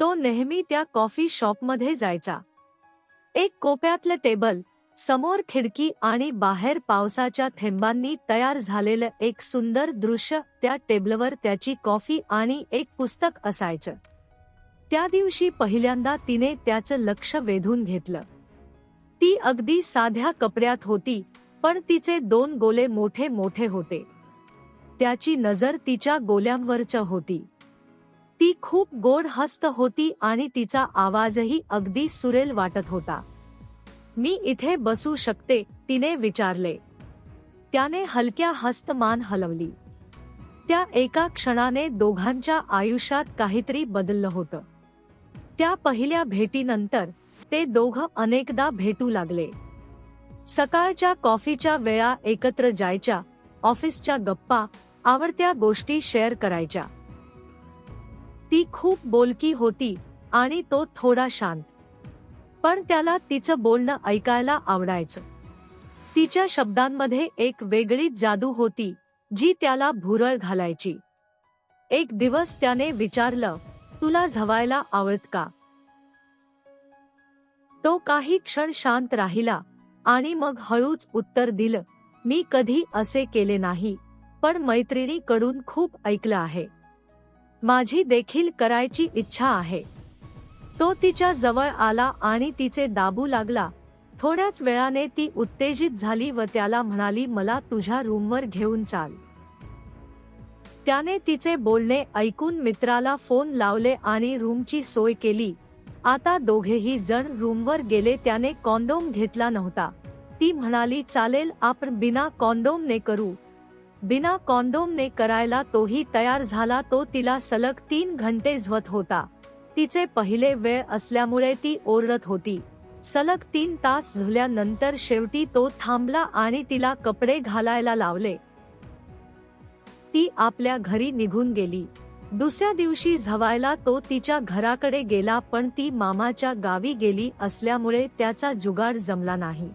तो नेहमी त्या कॉफी शॉपमध्ये जायचा. एक कोप्यातलं टेबल समोर खिडकी आणि बाहेर पावसाच्या थेंबांनी तयार झालेलं एक सुंदर दृश्य त्या टेबलवर त्याची कॉफी आणि एक पुस्तक असायचं. त्या दिवशी पहिल्यांदा तिने त्याचं लक्ष वेधून घेतलं. ती अगदी साध्या कपड्यात होती पण तिचे दोन गोले मोठे मोठे होते. त्याची नजर तिच्या गोल्यांवरच होती. ती खूप गोड हस्त होती आणि तिचा आवाजही अगदी सुरेल वाटत होता. मी इथे बसू शकते तिने विचारले. त्याने हलक्या हस्तमान हलवली. त्या एका क्षणाने दोघांच्या आयुष्यात काहीतरी बदललं होतं. त्या पहिल्या भेटीनंतर ते दोघं अनेकदा भेटू लागले. सकाळच्या कॉफीच्या वेळा एकत्र जायच्या ऑफिसच्या गप्पा आवडत्या गोष्टी शेअर करायच्या. ती खूप बोलकी होती आणि तो थोडा शांत. पण त्याला तिचं बोलणं ऐकायला आवडायचं. तिच्या शब्दांमध्ये एक वेगळीच जादू होती जी त्याला भुरळ घालायची. एक दिवस त्याने विचारलं तुला झवायला आवडत का? तो काही क्षण शांत राहिला आणि मग हळूच उत्तर दिलं मी कधी असे केले नाही पण मैत्रिणीकडून खूप ऐकलं आहे. माझी देखील करायची इच्छा आहे. तो तिच्या जवळ आला आणि तिचे दाबू लागला. थोड्याच वेळाने ती उत्तेजित झाली व त्याला म्हणाली मला तुझ्या रूमवर घेऊन चाल. त्याने तिचे बोलणे ऐकून मित्राला फोन लावले आणि रूमची सोय केली. आता दोघेही जण रूमवर गेले त्याने कॉन्डोम घेतला नव्हता. ती म्हणाली चालेल आपण बिना कॉन्डोमने करू. बिना कॉन्डोमने करायला तोही तयार झाला तो तिला सलग तीन घंटे झवत होता. तिचे पहिले वेळ असल्यामुळे ती ओरडत होती. सलग तीन तास झुल्यानंतर शेवटी तो थांबला आणि तिला कपडे घालायला लावले. ती आपल्या घरी निघून गेली. दुसऱ्या दिवशी झवायला तो तिच्या घराकडे गेला पण ती मामाच्या गावी गेली असल्यामुळे त्याचा जुगाड जमला नाही.